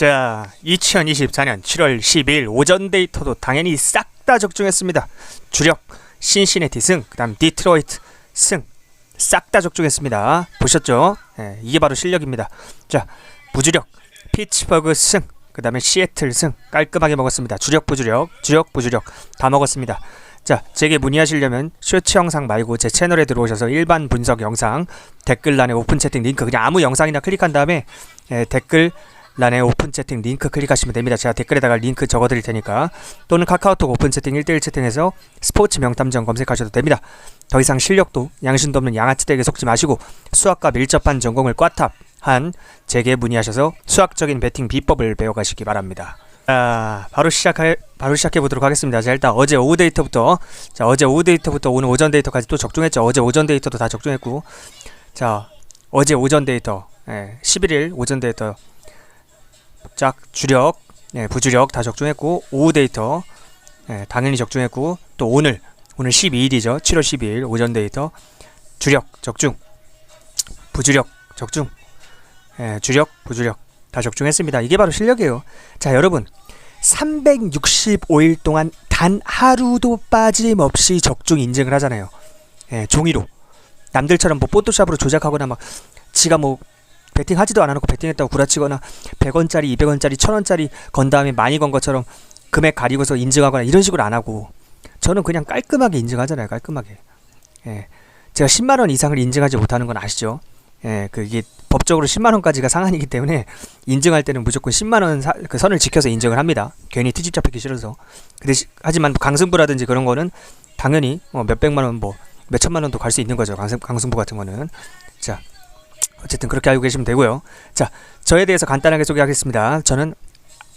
자, 2024년 7월 12일 오전 데이터도 당연히 싹 다 적중했습니다. 주력 신시내티 승, 그다음 디트로이트 승, 싹 다 적중했습니다. 보셨죠? 예, 이게 바로 실력입니다. 자, 부주력 피츠버그 승, 그다음에 시애틀 승 깔끔하게 먹었습니다. 주력 부주력, 주력 부주력 다 먹었습니다. 자, 제게 문의하시려면 쇼츠 영상 말고 제 채널에 들어오셔서 일반 분석 영상 댓글란에 오픈 채팅 링크 그냥 아무 영상이나 클릭한 다음에 예, 댓글 란에 오픈 채팅 링크 클릭하시면 됩니다. 제가 댓글에다가 링크 적어드릴 테니까 또는 카카오톡 오픈 채팅 1대1 채팅에서 스포츠 명탐정 검색하셔도 됩니다. 더 이상 실력도 양심도 없는 양아치들에게 속지 마시고 수학과 밀접한 전공을 꽈탑 한 제게 문의하셔서 수학적인 배팅 비법을 배워가시기 바랍니다. 자, 바로 시작해 바로 시작해 보도록 하겠습니다. 자, 일단 어제 오후 데이터부터 자, 어제 오후 데이터부터 오늘 오전 데이터까지 또 적중했죠. 어제 오전 데이터도 다 적중했고, 자, 어제 오전 데이터, 예, 11일 오전 데이터 짝 주력, 예, 부주력 다 적중했고 오후 데이터 예, 당연히 적중했고 또 오늘 오늘 12일이죠. 7월 12일 오전 데이터 주력 적중, 부주력 적중, 예, 주력 부주력 다 적중했습니다. 이게 바로 실력이에요. 자 여러분 365일 동안 단 하루도 빠짐없이 적중 인증을 하잖아요. 예, 종이로 남들처럼 뭐 포토샵으로 조작하거나 막 지가 뭐 베팅 하지도 않아놓고 베팅했다고 구라치거나 100원짜리, 200원짜리, 1000원짜리 건 다음에 많이 건 것처럼 금액 가리고서 인증하거나 이런 식으로 안 하고 저는 그냥 깔끔하게 인증하잖아요. 깔끔하게. 예. 제가 10만 원 이상을 인증하지 못하는 건 아시죠? 예, 그게 법적으로 10만 원까지가 상한이기 때문에 인증할 때는 무조건 10만 원그 선을 지켜서 인증을 합니다. 괜히 트집 잡히기 싫어서. 근데 시, 하지만 강승부라든지 그런 거는 당연히 뭐 몇백만 원, 뭐 몇 천만 원도 갈 수 있는 거죠. 강승, 강승부 같은 거는. 자, 어쨌든 그렇게 알고 계시면 되고요. 자, 저에 대해서 간단하게 소개하겠습니다. 저는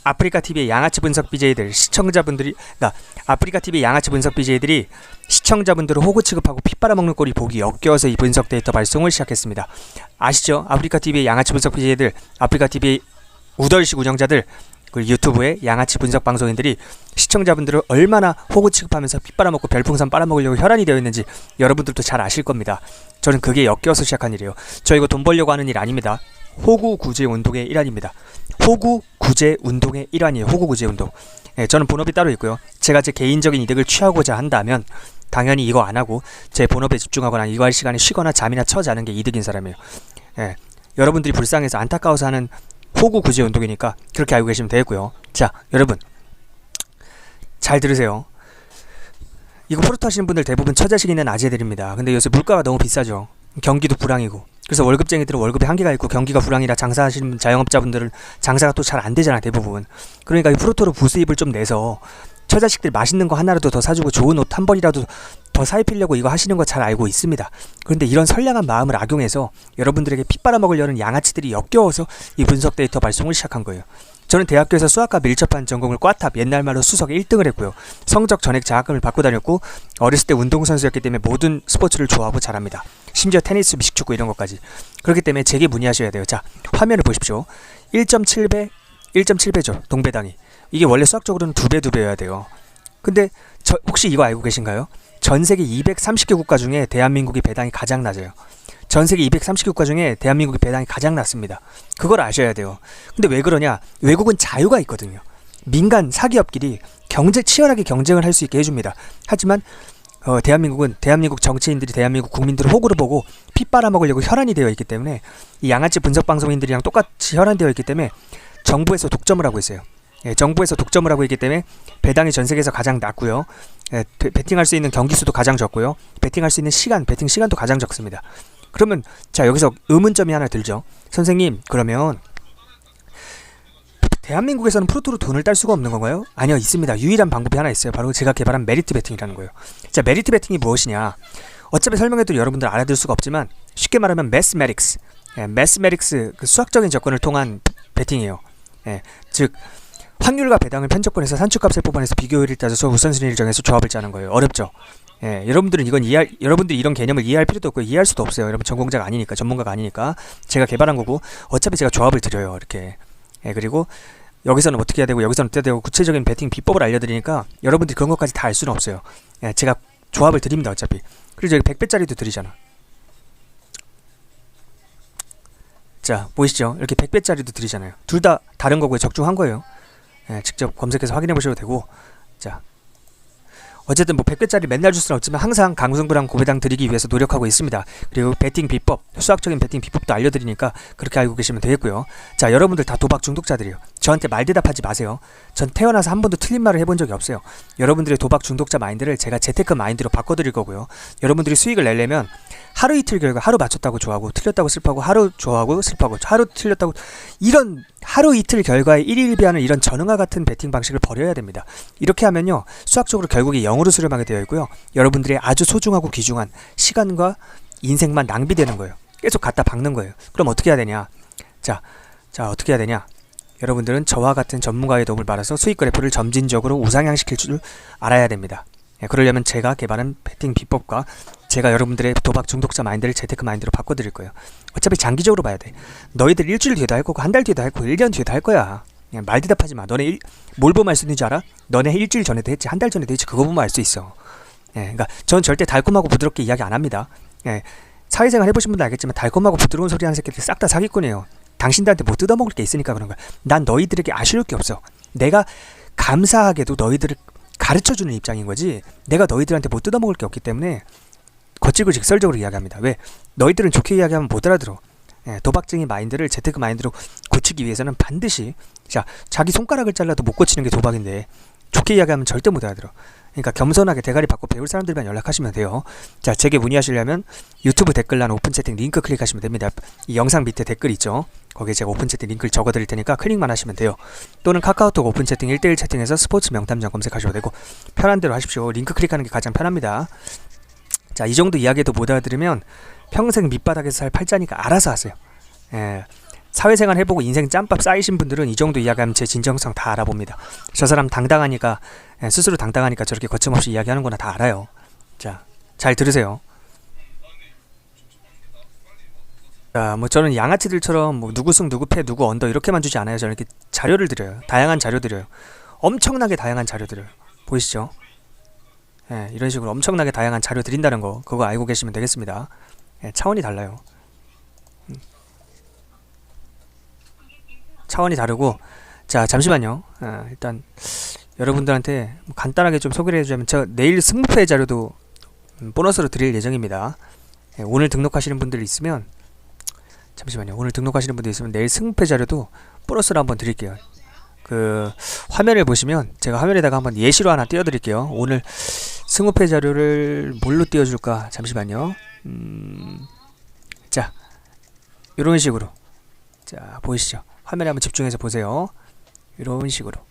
아프리카 TV의 양아치 분석 BJ들 시청자분들이 나 아프리카 TV 양아치 분석 BJ들이 시청자분들을 호구 취급하고 피 빨아먹는 꼴이 보기 역겨워서 이 분석 데이터 발송을 시작했습니다. 아시죠? 아프리카 TV의 양아치 분석 BJ들, 아프리카 TV 우덜식 운영자들, 그리고 유튜브의 양아치 분석 방송인들이 시청자분들을 얼마나 호구 취급하면서 피 빨아먹고 별풍선 빨아먹으려고 혈안이 되어 있는지 여러분들도 잘 아실 겁니다. 저는 그게 역겨워서 시작한 일이에요. 저 이거 돈 벌려고 하는 일 아닙니다. 호구 구제 운동의 일환입니다. 호구 구제 운동의 일환이에요. 호구 구제 운동. 예, 저는 본업이 따로 있고요. 제가 제 개인적인 이득을 취하고자 한다면 당연히 이거 안 하고 제 본업에 집중하거나 이거 할 시간에 쉬거나 잠이나 쳐 자는 게 이득인 사람이에요. 예, 여러분들이 불쌍해서 안타까워서 하는 호구 구제 운동이니까 그렇게 알고 계시면 되겠고요. 자, 여러분 잘 들으세요. 이거 프로토 하시는 분들 대부분 처자식 있는 아재들입니다. 근데 요새 물가가 너무 비싸죠. 경기도 불황이고. 그래서 월급쟁이들은 월급에 한계가 있고 경기가 불황이라 장사하시는 자영업자분들은 장사가 또 잘 안 되잖아 대부분. 그러니까 이 프로토로 부수입을 좀 내서 처자식들 맛있는 거 하나라도 더 사주고 좋은 옷 한 벌이라도 더 사입히려고 이거 하시는 거 잘 알고 있습니다. 그런데 이런 선량한 마음을 악용해서 여러분들에게 피 빨아먹으려는 양아치들이 역겨워서 이 분석 데이터 발송을 시작한 거예요. 저는 대학교에서 수학과 밀접한 전공을 꽈탑 옛날 말로 수석 1등을 했고요. 성적 전액 장학금을 받고 다녔고 어렸을 때 운동선수였기 때문에 모든 스포츠를 좋아하고 잘합니다. 심지어 테니스, 미식축구 이런 것까지. 그렇기 때문에 제게 문의하셔야 돼요. 자, 화면을 보십시오. 1.7배, 1.7배죠. 동배당이. 이게 원래 수학적으로는 두 배, 두 배여야 돼요. 근데 저 혹시 이거 알고 계신가요? 전 세계 230개 국가 중에 대한민국이 배당이 가장 낮아요. 전 세계 230개 국가 중에 대한민국의 배당이 가장 낮습니다. 그걸 아셔야 돼요. 근데 왜 그러냐? 외국은 자유가 있거든요. 민간 사기업끼리 경제 치열하게 경쟁을 할 수 있게 해줍니다. 하지만 어, 대한민국은 대한민국 정치인들이 대한민국 국민들을 호구로 보고 피 빨아먹으려고 혈안이 되어 있기 때문에 이 양아치 분석 방송인들이랑 똑같이 혈안되어 있기 때문에 정부에서 독점을 하고 있어요. 예, 정부에서 독점을 하고 있기 때문에 배당이 전 세계에서 가장 낮고요. 예, 베팅할 수 있는 경기 수도 가장 적고요. 베팅할 수 있는 시간, 베팅 시간도 가장 적습니다. 그러면 자 여기서 의문점이 하나 들죠. 선생님 그러면 대한민국에서는 프로토로 돈을 딸 수가 없는 건가요? 아니요 있습니다. 유일한 방법이 하나 있어요. 바로 제가 개발한 메리트 베팅이라는 거예요. 자 메리트 베팅이 무엇이냐? 어차피 설명해도 여러분들 알아들 수가 없지만 쉽게 말하면 매스메릭스, 예, 매스메릭스 그 수학적인 접근을 통한 베팅이에요. 예, 즉 확률과 배당을 편적분해서 산출값을 뽑아내서 비교율을 따져서 우선순위를 정해서 조합을 짜는 거예요. 어렵죠? 예, 여러분들은 이건 이해할, 여러분들이 이런 개념을 이해할 필요도 없고 이해할 수도 없어요. 여러분 전공자가 아니니까, 전문가가 아니니까. 제가 개발한 거고, 어차피 제가 조합을 드려요. 이렇게. 예, 그리고 여기서는 어떻게 해야 되고, 여기서는 어떻게 해야 되고, 구체적인 베팅 비법을 알려드리니까 여러분들이 그런 것까지 다 알 수는 없어요. 예, 제가 조합을 드립니다. 어차피. 그리고 저기 100배짜리도 드리잖아. 자 보이시죠? 이렇게 100배짜리도 드리잖아요. 둘 다 다른 거고요. 적중한 거예요. 예, 직접 검색해서 확인해 보셔도 되고 자 어쨌든 뭐 100배짜리 맨날 줄 수는 없지만 항상 강승부랑 고배당 드리기 위해서 노력하고 있습니다. 그리고 베팅 비법, 수학적인 베팅 비법도 알려드리니까 그렇게 알고 계시면 되겠고요. 자, 여러분들 다 도박 중독자들이에요. 저한테 말 대답하지 마세요. 전 태어나서 한 번도 틀린 말을 해본 적이 없어요. 여러분들의 도박 중독자 마인드를 제가 재테크 마인드로 바꿔드릴 거고요. 여러분들이 수익을 내려면 하루 이틀 결과 하루 맞췄다고 좋아하고 틀렸다고 슬퍼하고 하루 좋아하고 슬퍼하고 하루 틀렸다고 이런 하루 이틀 결과에 일일비하는 이런 전응과 같은 베팅 방식을 버려야 됩니다. 이렇게 하면요 수학적으로 결국에 0으로 수렴하게 되어 있고요 여러분들의 아주 소중하고 귀중한 시간과 인생만 낭비되는 거예요. 계속 갖다 박는 거예요. 그럼 어떻게 해야 되냐? 자, 자 어떻게 해야 되냐? 여러분들은 저와 같은 전문가의 도움을 받아서 수익 그래프를 점진적으로 우상향시킬 줄 알아야 됩니다. 예, 그러려면 제가 개발한 베팅 비법과 제가 여러분들의 도박 중독자 마인드를 재테크 마인드로 바꿔드릴 거예요. 어차피 장기적으로 봐야 돼. 너희들 일주일 뒤에도 할 거고 한 달 뒤에도 할 거고 1년 뒤에도 할 거야. 그냥 말 대답하지 마. 너네 일, 뭘 보면 알 수 있는지 알아? 너네 일주일 전에도 했지. 한 달 전에도 했지. 그거 보면 알 수 있어. 예, 그러니까 전 절대 달콤하고 부드럽게 이야기 안 합니다. 예, 사회생활 해보신 분도 알겠지만 달콤하고 부드러운 소리 하는 새끼들 싹 다 사기꾼이에요. 당신들한테 뭐 뜯어먹을 게 있으니까 그런 거야. 난 너희들에게 아쉬울 게 없어. 내가 감사하게도 너희들을 가르쳐주는 입장인 거지. 내가 너희들한테 뭐 뜯어먹을 게 없기 때문에 거칠고 직설적으로 이야기합니다. 왜? 너희들은 좋게 이야기하면 못 알아들어. 예, 도박쟁이 마인드를 재테크 마인드로 고치기 위해서는 반드시 자 자기 손가락을 잘라도 못 고치는 게 도박인데 좋게 이야기하면 절대 못 알아들어. 그러니까 겸손하게 대가리 받고 배울 사람들만 연락하시면 돼요. 자, 제게 문의하시려면 유튜브 댓글란 오픈 채팅 링크 클릭하시면 됩니다. 이 영상 밑에 댓글 있죠. 거기에 제가 오픈 채팅 링크를 적어 드릴 테니까 클릭만 하시면 돼요. 또는 카카오톡 오픈 채팅 1대1 채팅에서 스포츠 명탐정 검색하셔도 되고 편한 대로 하십시오. 링크 클릭하는 게 가장 편합니다. 자, 이 정도 이야기도 못 알아들으면 평생 밑바닥에서 살 팔자니까 알아서 하세요. 예. 사회생활 해보고 인생 짬밥 쌓이신 분들은 이 정도 이야기하면 제 진정성 다 알아봅니다. 저 사람 당당하니까 예, 스스로 당당하니까 저렇게 거침없이 이야기하는구나 다 알아요. 자, 잘 들으세요. 자, 뭐 저는 양아치들처럼 뭐 누구 승 누구 패 누구 언더 이렇게만 주지 않아요. 저는 이렇게 자료를 드려요. 다양한 자료 드려요. 엄청나게 다양한 자료 드려요. 보이시죠? 예, 이런 식으로 엄청나게 다양한 자료 드린다는 거 그거 알고 계시면 되겠습니다. 예, 차원이 달라요. 음. 차원이 다르고 자 잠시만요. 아, 일단 여러분들한테 뭐 간단하게 좀 소개를 해주자면 저 내일 승부패 자료도 음, 보너스로 드릴 예정입니다. 예, 오늘 등록하시는 분들 있으면 잠시만요. 오늘 등록하시는 분들 있으면 내일 승부패 자료도 보너스로 한번 드릴게요. 그 화면을 보시면 제가 화면에다가 한번 예시로 하나 띄워드릴게요. 오늘 승우패 자료를 뭘로 띄워줄까? 잠시만요. 음, 자, 이런 식으로. 자, 보이시죠? 화면에 한번 집중해서 보세요. 이런 식으로.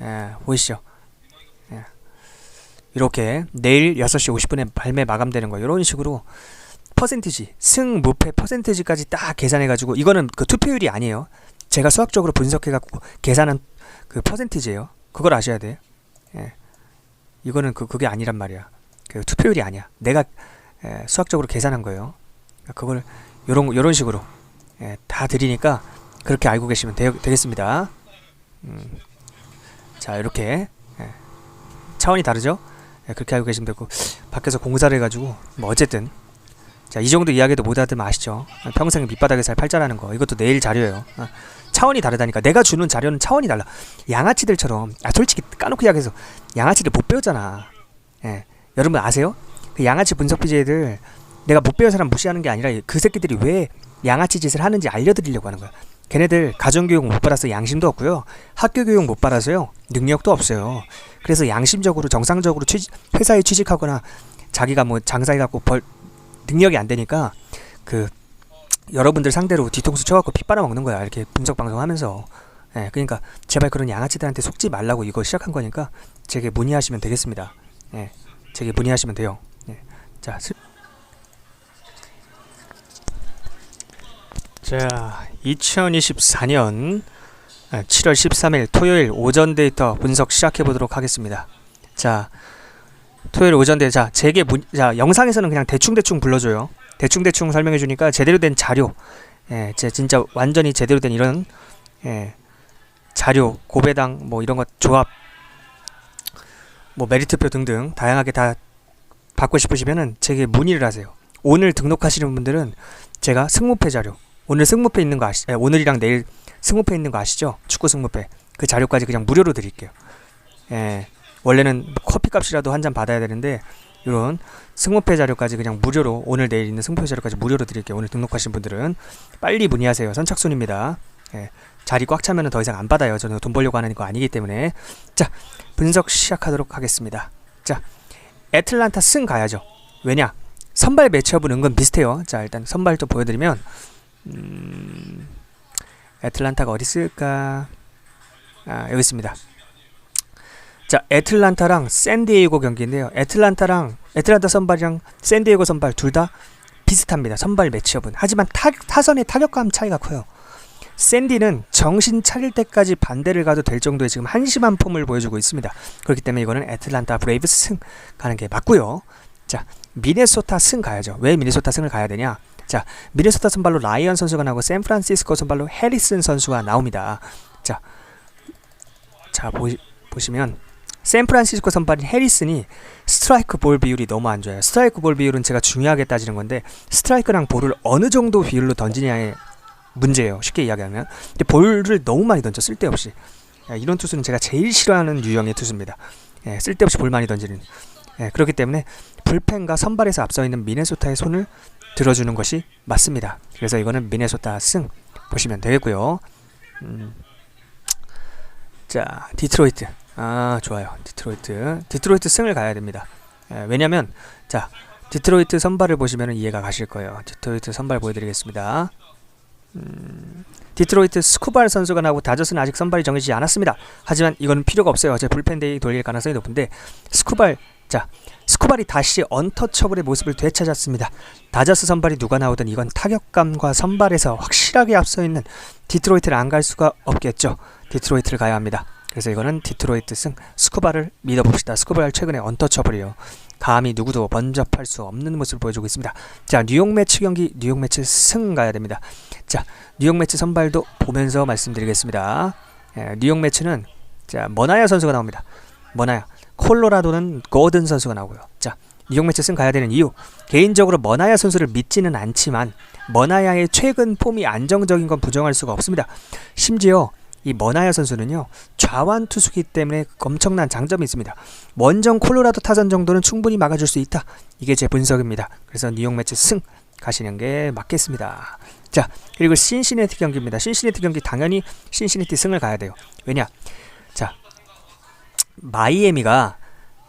예, 보이시죠? 예. 이렇게 내일 6시 50분에 발매 마감되는 거 이런 식으로 퍼센티지 승 무패 퍼센티지까지 딱 계산해 가지고 이거는 그 투표율이 아니에요. 제가 수학적으로 분석해 갖고 계산한 그 퍼센티지예요. 그걸 아셔야 돼. 예. 이거는 그 그게 아니란 말이야. 그 투표율이 아니야. 내가 예, 수학적으로 계산한 거예요. 그러니까 그걸 요런 요런 식으로 예, 다 드리니까 그렇게 알고 계시면 되, 되겠습니다. 음. 자 이렇게 예. 차원이 다르죠? 예, 그렇게 알고 계시면 되고 밖에서 공사를 해가지고 뭐 어쨌든 자 이 정도 이야기도 못 알아들으면 아시죠? 평생 밑바닥에 살 팔자라는 거 이것도 내일 자료예요. 어. 차원이 다르다니까. 내가 주는 자료는 차원이 달라. 양아치들처럼 아 솔직히 까놓고 이야기해서 양아치들 못 배웠잖아. 예. 여러분 아세요? 그 양아치 분석 BJ들 내가 못 배운 사람 무시하는 게 아니라 그 새끼들이 왜 양아치 짓을 하는지 알려드리려고 하는 거야. 걔네들 가정교육 못 받아서 양심도 없고요. 학교 교육 못 받아서요. 능력도 없어요. 그래서 양심적으로 정상적으로 취직, 회사에 취직하거나 자기가 뭐 장사해갖고 벌 능력이 안 되니까 그 여러분들 상대로 뒤통수 쳐갖고 피 빨아먹는 거야. 이렇게 분석 방송하면서. 예 그러니까 제발 그런 양아치들한테 속지 말라고 이거 시작한 거니까 제게 문의하시면 되겠습니다. 예 제게 문의하시면 돼요. 예. 자, 스... 자 2024년 7월 13일 토요일 오전 데이터 분석 시작해 보도록 하겠습니다. 자 토요일 오전 데이터 자 제게 문... 자 영상에서는 그냥 대충대충 불러줘요 대충대충 설명해 주니까 제대로 된 자료 예, 제 진짜 완전히 제대로 된 이런 예, 자료, 고배당 뭐 이런 것 조합 뭐 메리트표 등등 다양하게 다 받고 싶으시면은 제게 문의를 하세요. 오늘 등록하시는 분들은 제가 승무패 자료 오늘 승무패 있는 거 아시? 에, 오늘이랑 내일 승무패 있는 거 아시죠? 축구 승무패 그 자료까지 그냥 무료로 드릴게요. 예, 원래는 커피값이라도 한 잔 받아야 되는데 이런 승무패 자료까지 그냥 무료로 오늘 내일 있는 승무패 자료까지 무료로 드릴게요. 오늘 등록하신 분들은 빨리 문의하세요. 선착순입니다. 예, 자리 꽉 차면 더 이상 안 받아요. 저는 돈 벌려고 하는 거 아니기 때문에 자 분석 시작하도록 하겠습니다. 자 애틀란타 승 가야죠. 왜냐 선발 매치업은 은근 비슷해요. 자 일단 선발 좀 보여드리면 음, 애틀란타가 어디 있을까? 아 여기 있습니다. 자 애틀란타랑 샌디에이고 경기인데요. 애틀란타랑 애틀란타 선발이랑 샌디에이고 선발 둘 다 비슷합니다. 선발 매치업은 하지만 타, 타선의 타격감 차이가 커요. 샌디는 정신 차릴 때까지 반대를 가도 될 정도의 지금 한심한 폼을 보여주고 있습니다. 그렇기 때문에 이거는 애틀란타 브레이브스 승 가는 게 맞고요. 자, 미네소타 승 가야죠. 왜 미네소타 승을 가야 되냐? 자, 미네소타 선발로 라이언 선수가 나오고 샌프란시스코 선발로 해리슨 선수가 나옵니다. 자, 자 보시, 보시면 샌프란시스코 선발인 해리슨이 스트라이크 볼 비율이 너무 안 좋아요. 스트라이크 볼 비율은 제가 중요하게 따지는 건데 스트라이크랑 볼을 어느 정도 비율로 던지냐에 문제예요. 쉽게 이야기하면. 근데 볼을 너무 많이 던져 쓸데없이. 야, 이런 투수는 제가 제일 싫어하는 유형의 투수입니다. 예, 쓸데없이 볼 많이 던지는. 예, 그렇기 때문에 불펜과 선발에서 앞서 있는 미네소타의 손을 들어주는 것이 맞습니다. 그래서 이거는 미네소타 승 보시면 되겠고요. 음. 자, 디트로이트. 아, 좋아요. 디트로이트. 디트로이트 승을 가야 됩니다. 예, 왜냐면 자, 디트로이트 선발을 보시면 이해가 가실 거예요. 디트로이트 선발 보여드리겠습니다. 음, 디트로이트 스쿠발 선수가 나오고 다저스는 아직 선발이 정해지지 않았습니다. 하지만 이거는 필요가 없어요. 어제 불펜데이 돌릴 가능성이 높은데 스쿠발 자 스쿠발이 다시 언터처블의 모습을 되찾았습니다. 다저스 선발이 누가 나오든 이건 타격감과 선발에서 확실하게 앞서 있는 디트로이트를 안 갈 수가 없겠죠. 디트로이트를 가야 합니다. 그래서 이거는 디트로이트 승 스쿠바를 믿어봅시다. 스쿠발 최근에 언터처블이요. 감히 누구도 번접할 수 없는 모습을 보여주고 있습니다. 자 뉴욕 매치 경기 뉴욕 매치 승 가야 됩니다. 자 뉴욕 매치 선발도 보면서 말씀드리겠습니다. 예, 뉴욕 매치는 자 머나야 선수가 나옵니다. 머나야 콜로라도는 고든 선수가 나오고요. 자 뉴욕 매치 승 가야 되는 이유 개인적으로 머나야 선수를 믿지는 않지만 머나야의 최근 폼이 안정적인 건 부정할 수가 없습니다. 심지어 이 머나야 선수는요 좌완 투수기 때문에 엄청난 장점이 있습니다. 원정 콜로라도 타선 정도는 충분히 막아줄 수 있다. 이게 제 분석입니다. 그래서 뉴욕 매치 승 가시는 게 맞겠습니다. 자 그리고 신시내티 경기입니다. 신시내티 경기 당연히 신시내티 승을 가야 돼요. 왜냐? 자 마이애미가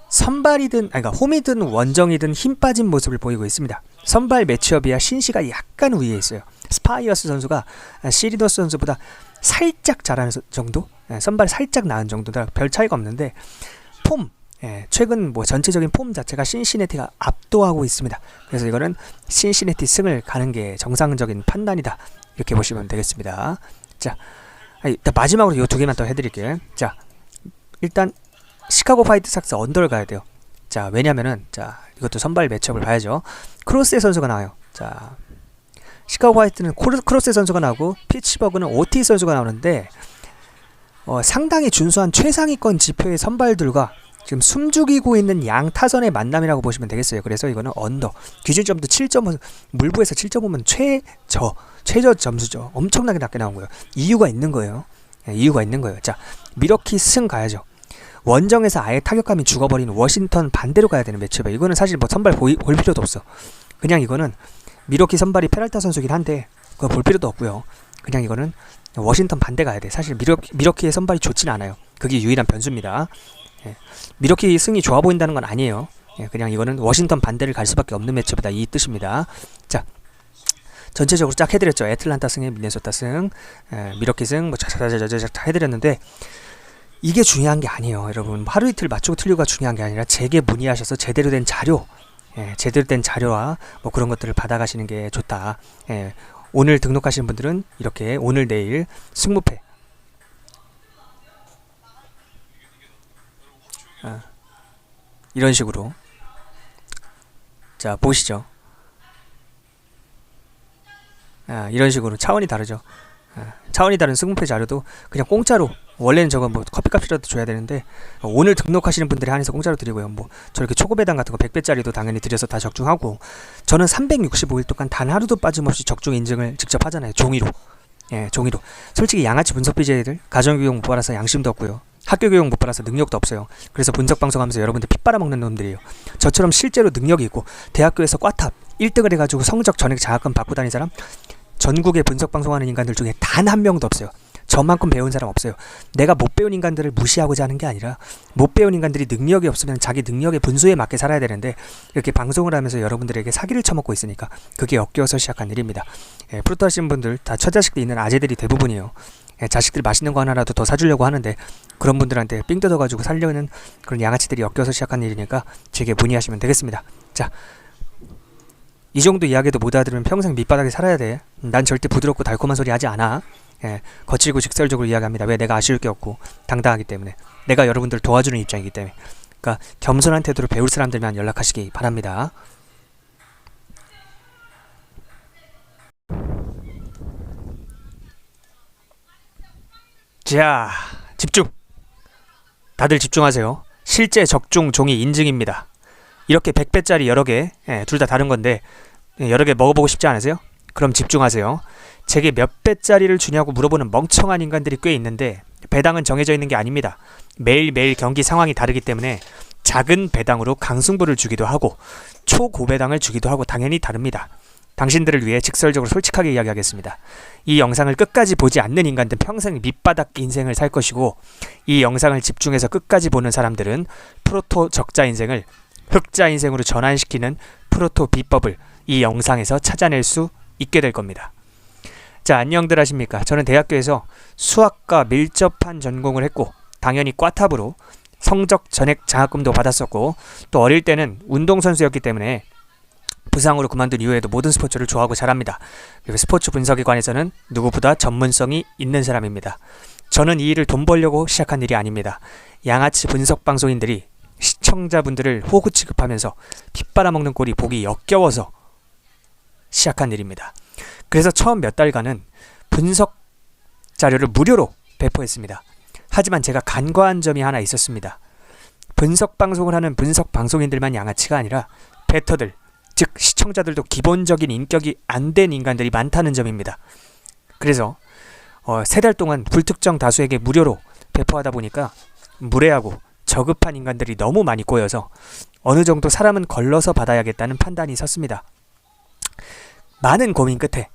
선발이든 아니 그러니까 홈이든 원정이든 힘 빠진 모습을 보이고 있습니다. 선발 매치업이야 신시가 약간 위에 있어요. 스파이어스 선수가 시리더스 선수보다 살짝 잘하는 정도? 예, 선발 살짝 나은 정도다. 별 차이가 없는데 폼 예, 최근 뭐 전체적인 폼 자체가 신시내티가 압도하고 있습니다. 그래서 이거는 신시내티 승을 가는 게 정상적인 판단이다. 이렇게 보시면 되겠습니다. 자, 일단 마지막으로 이 두 개만 더 해드릴게요. 자, 일단 시카고 화이트삭스 언더를 가야 돼요. 자, 왜냐면은 자 이것도 선발 매치업을 봐야죠. 크로스의 선수가 나와요. 자, 시카고 화이트는 크로스 선수가 나오고 피츠버그는 오티 선수가 나오는데 어, 상당히 준수한 최상위권 지표의 선발들과 지금 숨죽이고 있는 양 타선의 만남이라고 보시면 되겠어요. 그래서 이거는 언더 기준점도 7.5 물부에서 7.5면 최저 최저 점수죠. 엄청나게 낮게 나온 거예요. 이유가 있는 거예요. 예, 이유가 있는 거예요. 자 미러키 승 가야죠. 원정에서 아예 타격감이 죽어버린 워싱턴 반대로 가야 되는 매치업이에요. 이거는 사실 뭐 선발 보이, 볼 필요도 없어. 그냥 이거는 미러키 선발이 페랄타 선수긴 한데 그거 볼 필요도 없고요. 그냥 이거는 워싱턴 반대 가야 돼. 사실 미러키, 미러키의 선발이 좋진 않아요. 그게 유일한 변수입니다. 예. 미러키 승이 좋아 보인다는 건 아니에요. 예, 그냥 이거는 워싱턴 반대를 갈 수밖에 없는 매치업이다. 이 뜻입니다. 자, 전체적으로 쫙 해드렸죠. 애틀란타 승에 미네소타 승, 예, 미러키 승, 뭐 자자자자자 다 해드렸는데 이게 중요한 게 아니에요, 여러분. 하루 이틀 맞추고 틀리고가 중요한 게 아니라 제게 문의하셔서 제대로 된 자료, 예, 제대로 된 자료와 뭐 그런 것들을 받아가시는 게 좋다. 예, 오늘 등록하시는 분들은 이렇게 오늘 내일 승무패 아, 이런 식으로 자 보시죠. 아, 이런 식으로 차원이 다르죠. 아, 차원이 다른 승무패 자료도 그냥 공짜로 원래는 저거 뭐 커피값이라도 줘야 되는데 어, 오늘 등록하시는 분들이 한해서 공짜로 드리고요. 뭐 저렇게 초고 배당 같은 거 100배짜리도 당연히 드려서 다 적중하고 저는 365일 동안 단 하루도 빠짐없이 적중 인증을 직접 하잖아요. 종이로. 예, 종이로. 솔직히 양아치 분석 BJ들 가정교육 못 받아서 양심도 없고요. 학교 교육 못 받아서 능력도 없어요. 그래서 분석 방송하면서 여러분들 피 빨아먹는 놈들이에요. 저처럼 실제로 능력이 있고 대학교에서 꽈탑 1등을 해가지고 성적 전액 장학금 받고 다닌 사람 전국에 분석 방송하는 인간들 중에 단 한 명도 없어요. 저만큼 배운 사람 없어요. 내가 못 배운 인간들을 무시하고자 하는 게 아니라 못 배운 인간들이 능력이 없으면 자기 능력의 분수에 맞게 살아야 되는데 이렇게 방송을 하면서 여러분들에게 사기를 쳐먹고 있으니까 그게 엮여서 시작한 일입니다. 예, 프로토 하시는 분들 다 처자식도 있는 아재들이 대부분이에요. 예, 자식들 맛있는 거 하나라도 더 사주려고 하는데 그런 분들한테 삥 뜯어가지고 살려는 그런 양아치들이 엮여서 시작한 일이니까 제게 문의하시면 되겠습니다. 자, 이 정도 이야기도 못 알아들으면 평생 밑바닥에 살아야 돼. 난 절대 부드럽고 달콤한 소리 하지 않아. 예, 거칠고 직설적으로 이야기합니다. 왜 내가 아쉬울 게 없고 당당하기 때문에 내가 여러분들 도와주는 입장이기 때문에. 그러니까 겸손한 태도로 배울 사람들만 연락하시기 바랍니다. 자, 집중. 다들 집중하세요. 실제 적중 종이 인증입니다. 이렇게 100배짜리 여러 개, 예, 다른 건데 예, 여러 개 먹어보고 싶지 않으세요? 그럼 집중하세요. 제게 몇 배짜리를 주냐고 물어보는 멍청한 인간들이 꽤 있는데 배당은 정해져 있는 게 아닙니다. 매일매일 경기 상황이 다르기 때문에 작은 배당으로 강승부를 주기도 하고 초고배당을 주기도 하고 당연히 다릅니다. 당신들을 위해 직설적으로 솔직하게 이야기하겠습니다. 이 영상을 끝까지 보지 않는 인간들은 평생 밑바닥 인생을 살 것이고 이 영상을 집중해서 끝까지 보는 사람들은 프로토 적자 인생을 흑자 인생으로 전환시키는 프로토 비법을 이 영상에서 찾아낼 수 있게 될 겁니다. 자, 안녕들 하십니까? 저는 대학교에서 수학과 밀접한 전공을 했고 당연히 꽈탑으로 성적 전액 장학금도 받았었고 또 어릴 때는 운동선수였기 때문에 부상으로 그만둔 이후에도 모든 스포츠를 좋아하고 잘합니다. 그리고 스포츠 분석에 관해서는 누구보다 전문성이 있는 사람입니다. 저는 이 일을 돈 벌려고 시작한 일이 아닙니다. 양아치 분석 방송인들이 시청자분들을 호구 취급하면서 핏바라먹는 꼴이 보기 역겨워서 시작한 일입니다. 그래서 처음 몇 달간은 분석 자료를 무료로 배포했습니다. 하지만 제가 간과한 점이 하나 있었습니다. 분석 방송을 하는 분석 방송인들만 양아치가 아니라 베터들, 즉 시청자들도 기본적인 인격이 안 된 인간들이 많다는 점입니다. 그래서 어, 세달 동안 불특정 다수에게 무료로 배포하다 보니까 무례하고 저급한 인간들이 너무 많이 꼬여서 어느 정도 사람은 걸러서 받아야겠다는 판단이 섰습니다. 많은 고민 끝에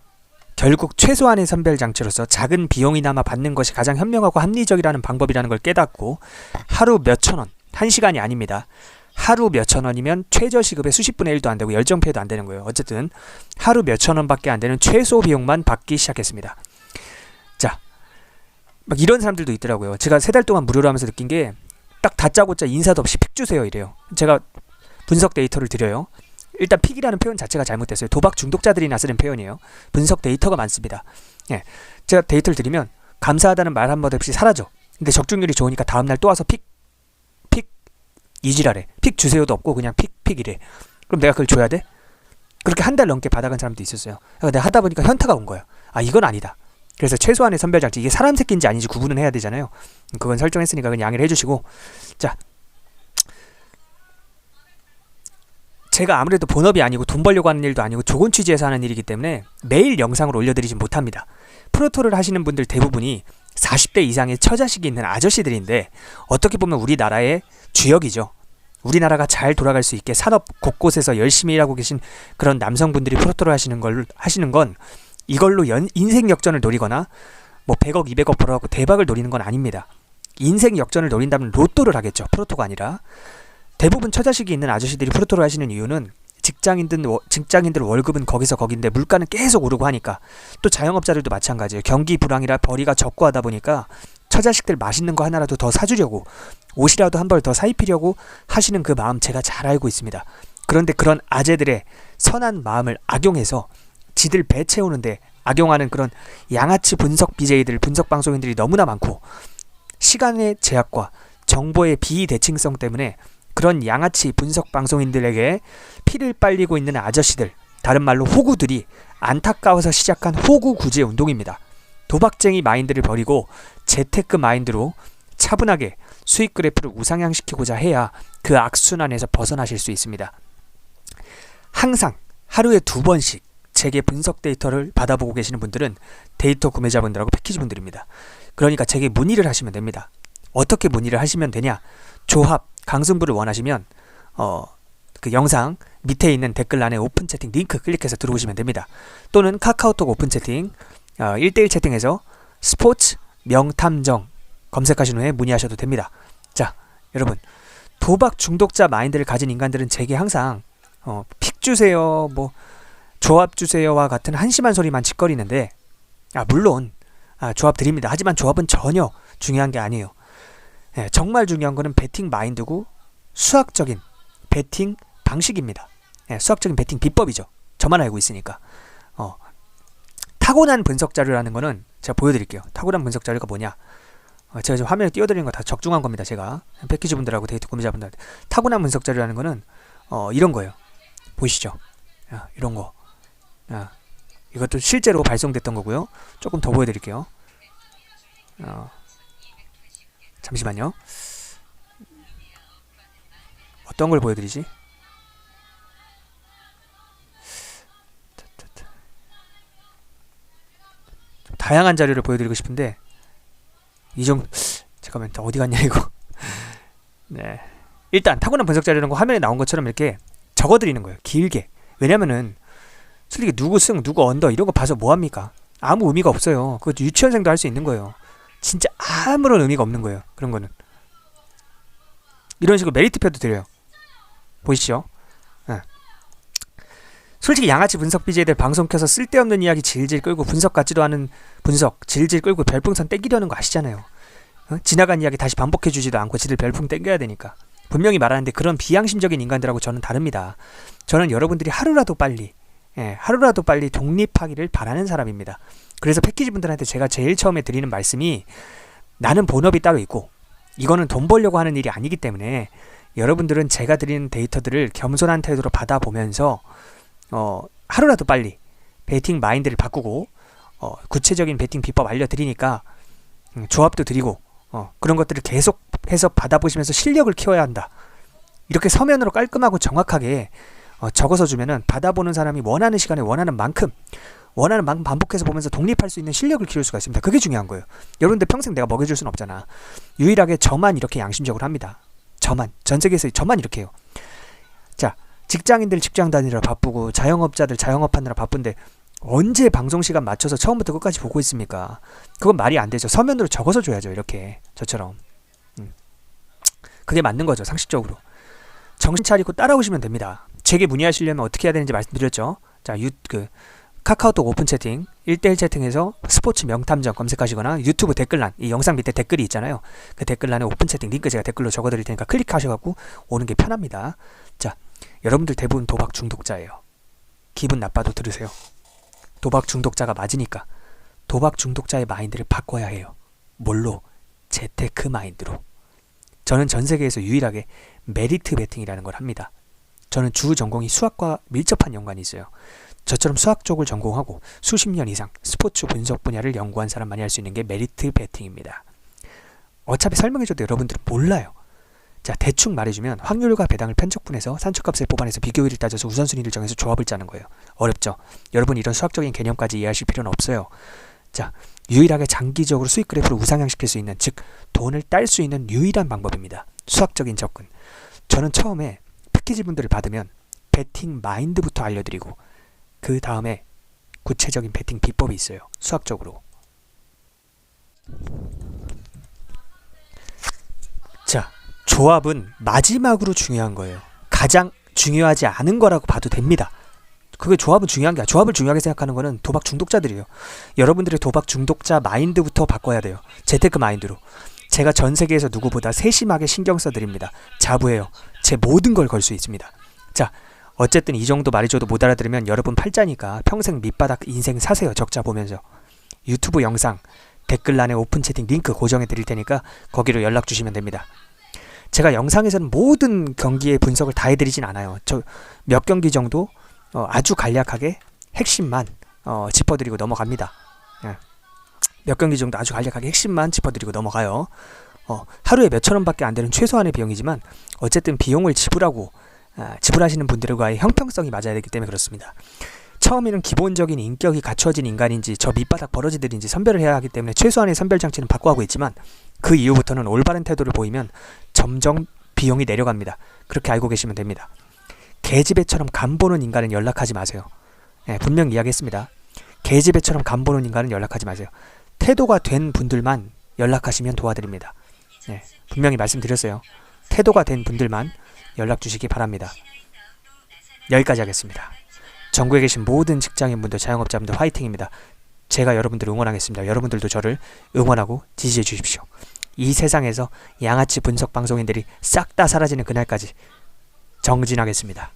결국 최소한의 선별 장치로서 작은 비용이나마 받는 것이 가장 현명하고 합리적이라는 방법이라는 걸 깨닫고 하루 몇천 원, 한 시간이 아닙니다. 하루 몇천 원이면 최저 시급의 수십 분의 1도 안 되고 열정페이도 안 되는 거예요. 어쨌든 하루 몇천 원밖에 안 되는 최소 비용만 받기 시작했습니다. 자, 막 이런 사람들도 있더라고요. 제가 세 달 동안 무료로 하면서 느낀 게 딱 다짜고짜 인사도 없이 픽 주세요 이래요. 제가 분석 데이터를 드려요. 일단 픽이라는 표현 자체가 잘못됐어요. 도박 중독자들이 나 쓰는 표현이에요. 분석 데이터가 많습니다. 예, 제가 데이터를 드리면 감사하다는 말 한마디 없이 사라져. 근데 적중률이 좋으니까 다음날 또 와서 픽, 픽 이지랄해. 픽 주세요도 없고 그냥 픽 픽이래. 그럼 내가 그걸 줘야 돼? 그렇게 한 달 넘게 받아간 사람도 있었어요. 근데 하다 보니까 현타가 온 거야. 아 이건 아니다. 그래서 최소한의 선별 장치 이게 사람 새끼인지 아닌지 구분은 해야 되잖아요. 그건 설정했으니까 그냥 양해를 해주시고 자 제가 아무래도 본업이 아니고 돈 벌려고 하는 일도 아니고 좋은 취지에서 하는 일이기 때문에 매일 영상을 올려드리진 못합니다. 프로토를 하시는 분들 대부분이 40대 이상의 처자식이 있는 아저씨들인데 어떻게 보면 우리나라의 주역이죠. 우리나라가 잘 돌아갈 수 있게 산업 곳곳에서 열심히 일하고 계신 그런 남성분들이 프로토를 하시는 걸 하시는 건 이걸로 연, 인생 역전을 노리거나 뭐 100억, 200억 벌어갖고 대박을 노리는 건 아닙니다. 인생 역전을 노린다면 로또를 하겠죠. 프로토가 아니라. 대부분 처자식이 있는 아저씨들이 프로토를 하시는 이유는 직장인들 직장인들 월급은 거기서 거긴데 물가는 계속 오르고 하니까 또 자영업자들도 마찬가지예요. 경기 불황이라 벌이가 적고 하다 보니까 처자식들 맛있는 거 하나라도 더 사주려고 옷이라도 한 벌 더 사입히려고 하시는 그 마음 제가 잘 알고 있습니다. 그런데 그런 아재들의 선한 마음을 악용해서 지들 배 채우는데 악용하는 그런 양아치 분석 BJ들, 분석 방송인들이 너무나 많고 시간의 제약과 정보의 비대칭성 때문에 그런 양아치 분석 방송인들에게 피를 빨리고 있는 아저씨들, 다른 말로 호구들이 안타까워서 시작한 호구 구제 운동입니다. 도박쟁이 마인드를 버리고 재테크 마인드로 차분하게 수익 그래프를 우상향시키고자 해야 그 악순환에서 벗어나실 수 있습니다. 항상 하루에 두 번씩 제게 분석 데이터를 받아보고 계시는 분들은 데이터 구매자분들하고 패키지 분들입니다. 그러니까 제게 문의를 하시면 됩니다. 어떻게 문의를 하시면 되냐? 조합, 강승부를 원하시면 어, 그 영상 밑에 있는 댓글란에 오픈 채팅 링크 클릭해서 들어오시면 됩니다. 또는 카카오톡 오픈 채팅 어, 1대1 채팅에서 스포츠 명탐정 검색하신 후에 문의하셔도 됩니다. 자, 여러분 도박 중독자 마인드를 가진 인간들은 제게 항상 어, 픽 주세요, 뭐 조합 주세요와 같은 한심한 소리만 짓거리는데 아 물론 아, 조합 드립니다. 하지만 조합은 전혀 중요한 게 아니에요. 예, 정말 중요한 거는 베팅 마인드고 수학적인 베팅 방식입니다. 예, 수학적인 베팅 비법이죠. 저만 알고 있으니까. 어, 타고난 분석 자료라는 거는 제가 보여드릴게요. 타고난 분석 자료가 뭐냐? 어, 제가 지금 화면에 띄워드리는 거 다 적중한 겁니다. 제가 패키지 분들하고 데이터 구매자분들 타고난 분석 자료라는 거는 어, 이런 거예요. 보이시죠? 야, 이런 거. 야, 이것도 실제로 발송됐던 거고요. 조금 더 보여드릴게요. 어, 잠시만요. 어떤 걸 보여드리지? 좀 다양한 자료를 보여드리고 싶은데 이 정도 잠깐만 어디 갔냐 이거. 네. 일단 타고난 분석 자료라는 거 화면에 나온 것처럼 이렇게 적어드리는 거예요. 길게. 왜냐면은 솔직히 누구 승, 누구 언더 이런 거 봐서 뭐 합니까? 아무 의미가 없어요. 그거 유치원생도 할 수 있는 거예요. 진짜 아무런 의미가 없는 거예요. 그런 거는. 이런 식으로 메리트 표도 드려요. 보이시죠? 예. 솔직히 양아치 분석 BJ들 방송 켜서 쓸데없는 이야기 질질 끌고 분석 같지도 않은 분석 질질 끌고 별풍선 땡기려는 거 아시잖아요. 어? 지나간 이야기 다시 반복해 주지도 않고 지들 별풍 땡겨야 되니까. 분명히 말하는데 그런 비양심적인 인간들하고 저는 다릅니다. 저는 여러분들이 하루라도 빨리 예, 하루라도 빨리 독립하기를 바라는 사람입니다. 그래서 패키지 분들한테 제가 제일 처음에 드리는 말씀이 나는 본업이 따로 있고 이거는 돈 벌려고 하는 일이 아니기 때문에 여러분들은 제가 드리는 데이터들을 겸손한 태도로 받아보면서 어, 하루라도 빨리 베팅 마인드를 바꾸고 어, 구체적인 베팅 비법 알려드리니까 음, 조합도 드리고 어, 그런 것들을 계속해서 받아보시면서 실력을 키워야 한다. 이렇게 서면으로 깔끔하고 정확하게 어, 적어서 주면은 받아보는 사람이 원하는 시간에 원하는 만큼 원하는 만큼 반복해서 보면서 독립할 수 있는 실력을 키울 수가 있습니다. 그게 중요한 거예요. 여러분들 평생 내가 먹여줄 수는 없잖아. 유일하게 저만 이렇게 양심적으로 합니다. 저만 전 세계에서 저만 이렇게 해요. 자 직장인들 직장 다니느라 바쁘고 자영업자들 자영업하느라 바쁜데 언제 방송 시간 맞춰서 처음부터 끝까지 보고 있습니까? 그건 말이 안 되죠. 서면으로 적어서 줘야죠. 이렇게 저처럼. 음. 그게 맞는 거죠. 상식적으로. 정신 차리고 따라오시면 됩니다. 제게 문의하시려면 어떻게 해야 되는지 말씀드렸죠. 자, 유, 그, 카카오톡 오픈 채팅, 1대1 채팅에서 스포츠 명탐정 검색하시거나 유튜브 댓글란, 이 영상 밑에 댓글이 있잖아요. 그 댓글란에 오픈 채팅 링크 제가 댓글로 적어 드릴 테니까 클릭하셔갖고 오는 게 편합니다. 자, 여러분들 대부분 도박 중독자예요. 기분 나빠도 들으세요. 도박 중독자가 맞으니까 도박 중독자의 마인드를 바꿔야 해요. 뭘로? 재테크 마인드로. 저는 전 세계에서 유일하게 메리트 베팅이라는 걸 합니다. 저는 주 전공이 수학과 밀접한 연관이 있어요. 저처럼 수학 쪽을 전공하고 수십 년 이상 스포츠 분석 분야를 연구한 사람만이 할 수 있는 게 메리트 베팅입니다. 어차피 설명해줘도 여러분들은 몰라요. 자, 대충 말해주면 확률과 배당을 편적분해서 산출값을 뽑아내서 비교율을 따져서 우선순위를 정해서 조합을 짜는 거예요. 어렵죠? 여러분 이런 수학적인 개념까지 이해하실 필요는 없어요. 자, 유일하게 장기적으로 수익 그래프를 우상향시킬 수 있는 즉 돈을 딸 수 있는 유일한 방법입니다. 수학적인 접근. 저는 처음에 패키지 분들을 받으면 베팅 마인드부터 알려드리고 그 다음에 구체적인 베팅 비법이 있어요. 수학적으로. 자, 조합은 마지막으로 중요한 거예요. 가장 중요하지 않은 거라고 봐도 됩니다. 그게 조합은 중요한 게 아니라 조합을 중요하게 생각하는 거는 도박 중독자들이에요. 여러분들의 도박 중독자 마인드부터 바꿔야 돼요. 재테크 마인드로. 제가 전 세계에서 누구보다 세심하게 신경 써드립니다. 자부해요. 제 모든 걸 걸 수 있습니다. 자, 어쨌든 이 정도 말해줘도 못 알아들으면 여러분 팔자니까 평생 밑바닥 인생 사세요. 적자 보면서. 유튜브 영상 댓글란에 오픈 채팅 링크 고정해 드릴 테니까 거기로 연락 주시면 됩니다. 제가 영상에서는 모든 경기의 분석을 다 해드리진 않아요. 저 몇 경기 정도 어, 아주 간략하게 핵심만 어, 짚어드리고 넘어갑니다. 예. 몇 경기 정도 아주 간략하게 핵심만 짚어드리고 넘어가요. 어, 하루에 몇천 원밖에 안 되는 최소한의 비용이지만 어쨌든 비용을 지불하고 아, 지불하시는 분들과의 형평성이 맞아야 되기 때문에 그렇습니다. 처음에는 기본적인 인격이 갖추어진 인간인지 저 밑바닥 버러지들인지 선별을 해야 하기 때문에 최소한의 선별 장치는 바꿔하고 있지만 그 이후부터는 올바른 태도를 보이면 점점 비용이 내려갑니다. 그렇게 알고 계시면 됩니다. 개집애처럼 간 보는 인간은 연락하지 마세요. 예, 분명 이야기했습니다. 개집애처럼 간 보는 인간은 연락하지 마세요. 태도가 된 분들만 연락하시면 도와드립니다. 예, 분명히 말씀드렸어요. 태도가 된 분들만 연락 주시기 바랍니다. 여기까지 하겠습니다. 전국에 계신 모든 직장인분들, 자영업자분들 화이팅입니다. 제가 여러분들을 응원하겠습니다. 여러분들도 저를 응원하고 지지해 주십시오. 이 세상에서 양아치 분석 방송인들이 싹 다 사라지는 그날까지 정진하겠습니다.